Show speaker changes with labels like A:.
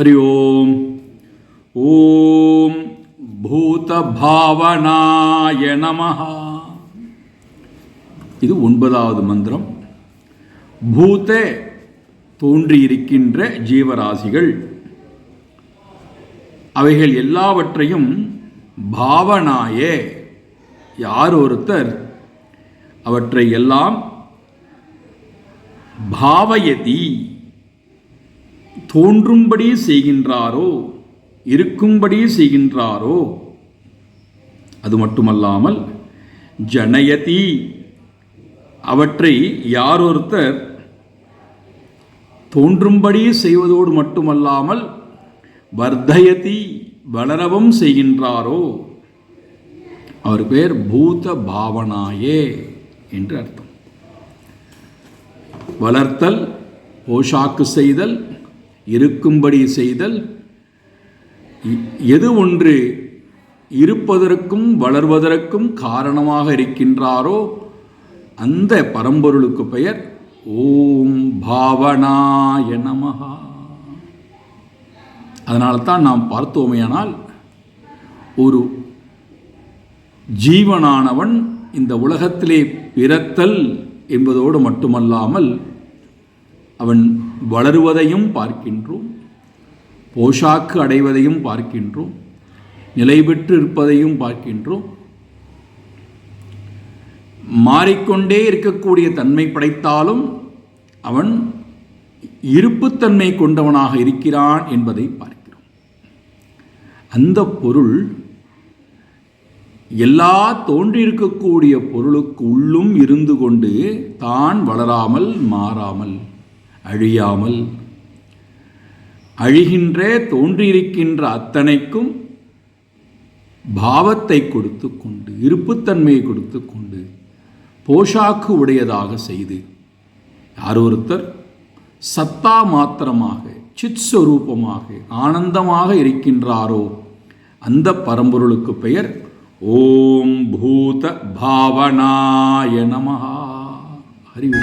A: हरि ओम् ॐ பூதபாவனாய நமஹ இது ஒன்பதாவது மந்திரம் பூத தோன்றியிருக்கின்ற ஜீவராசிகள் அவைகள் எல்லாவற்றையும் பாவனாய யார் ஒருத்தர் அவற்றை எல்லாம் பாவயதி தோன்றும்படி செய்கின்றாரோ இருக்கும்படி செய்கின்றாரோ? அது மட்டுமல்லாமல் ஜனயதி அவற்றை யார் ஒருத்தர் தோன்றும்படி செய்வதோடு மட்டுமல்லாமல் வர்தயதி வளரவும் செய்கின்றாரோ? அவர் பேர் பூத பாவனாயே என்று அர்த்தம். வளர்த்தல் போஷாக்கு செய்தல் இருக்கும்படி செய்தல் எது ஒன்று இருப்பதற்கும் வளர்வதற்கும் காரணமாக இருக்கின்றாரோ அந்த பரம்பொருளுக்கு பெயர் ஓம் பாவனாய நமகா அதனால தான் நாம் பார்த்தோமேயானால் ஒரு ஜீவனானவன் இந்த உலகத்திலே பிறத்தல் என்பதோடு மட்டுமல்லாமல் அவன் வளருவதையும் பார்க்கின்றோம் போஷாக்கு அடைவதையும் பார்க்கின்றோம் நிலை பெற்று இருப்பதையும் பார்க்கின்றோம். மாறிக்கொண்டே இருக்கக்கூடிய தன்மை படைத்தாலும் அவன் இருப்புத்தன்மை கொண்டவனாக இருக்கிறான் என்பதை பார்க்கிறோம். அந்த பொருள் எல்லா தோன்றியிருக்கக்கூடிய பொருளுக்கு உள்ளும் இருந்து கொண்டு தான் வளராமல் மாறாமல் அழியாமல் அழிகின்ற தோன்றியிருக்கின்ற அத்தனைக்கும் பாவத்தை கொடுத்து கொண்டு இருப்புத்தன்மையை கொடுத்து கொண்டு போஷாக்கு உடையதாக செய்து யார் ஒருத்தர்? சத்தா மாத்திரமாக சித் சுரூபமாக ஆனந்தமாக இருக்கின்றாரோ அந்த பரம்பொருளுக்கு பெயர் ஓம் பூத பாவனாய நமஹா. அறிவு